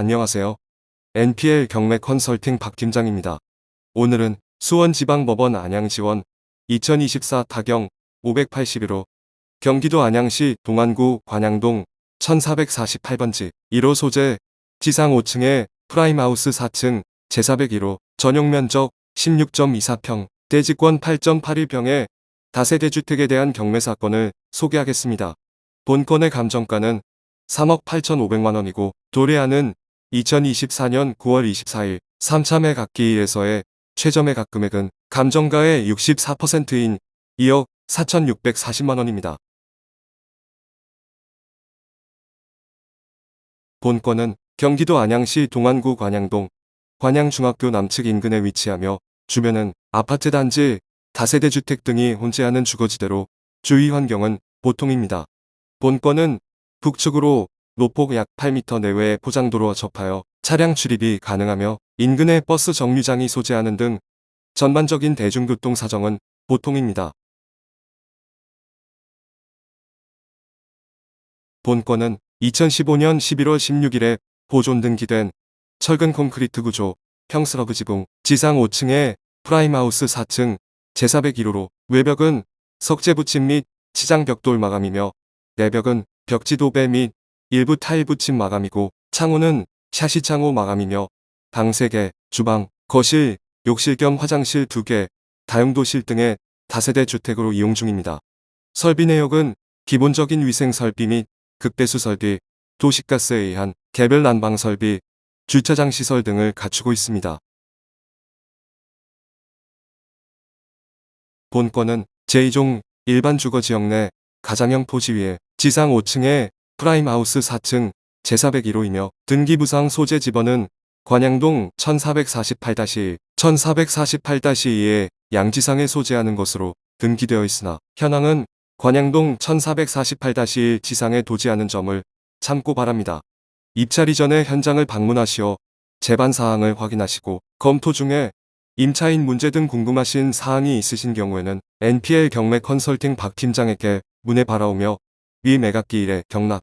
안녕하세요. NPL 경매 컨설팅 박 팀장입니다. 오늘은 수원지방법원 안양지원 2024 타경 581호 경기도 안양시 동안구 관양동 1448번지 1호 소재 지상 5층에 프라임하우스 4층 제401호 전용 면적 16.24평 대지권 8.81평의 다세대 주택에 대한 경매 사건을 소개하겠습니다. 본건의 감정가는 3억 8,500만원이고 도래하는 2024년 9월 24일 3참의 각기에서의 최저 매 각 금액은 감정가의 64%인 2억 4,640만원입니다. 본건은 경기도 안양시 동안구 관양동 관양중학교 남측 인근에 위치하며 주변은 아파트 단지, 다세대 주택 등이 혼재하는 주거지대로 주위 환경은 보통입니다. 본건은 북측으로 노폭 약 8m 내외의 포장도로와 접하여 차량 출입이 가능하며 인근의 버스 정류장이 소재하는 등 전반적인 대중교통 사정은 보통입니다. 본건은 2015년 11월 16일에 보존 등기된 철근 콘크리트 구조 평스러브 지붕 지상 5층에 프라임하우스 4층 제401호로 외벽은 석재 붙임 및 치장 벽돌 마감이며 내벽은 벽지 도배 및 일부 타일 붙임 마감이고 창호는 샤시 창호 마감이며 방 3개, 주방, 거실, 욕실 겸 화장실 2개, 다용도실 등의 다세대 주택으로 이용 중입니다. 설비 내역은 기본적인 위생 설비 및 극배수 설비, 도시가스에 의한 개별 난방 설비, 주차장 시설 등을 갖추고 있습니다. 본건은 제2종 일반 주거 지역 내 가장형 토지 위에 지상 5층에 프라임하우스 4층 제401호이며 등기부상 소재 집원은 관양동 1448-1, 1448-2에 양지상에 소재하는 것으로 등기되어 있으나 현황은 관양동 1448-1 지상에 도지하는 점을 참고 바랍니다. 입찰 이전에 현장을 방문하시어 재반 사항을 확인하시고 검토 중에 임차인 문제 등 궁금하신 사항이 있으신 경우에는 NPL 경매 컨설팅 박 팀장에게 문의 바라오며 위 매각기일에 경락,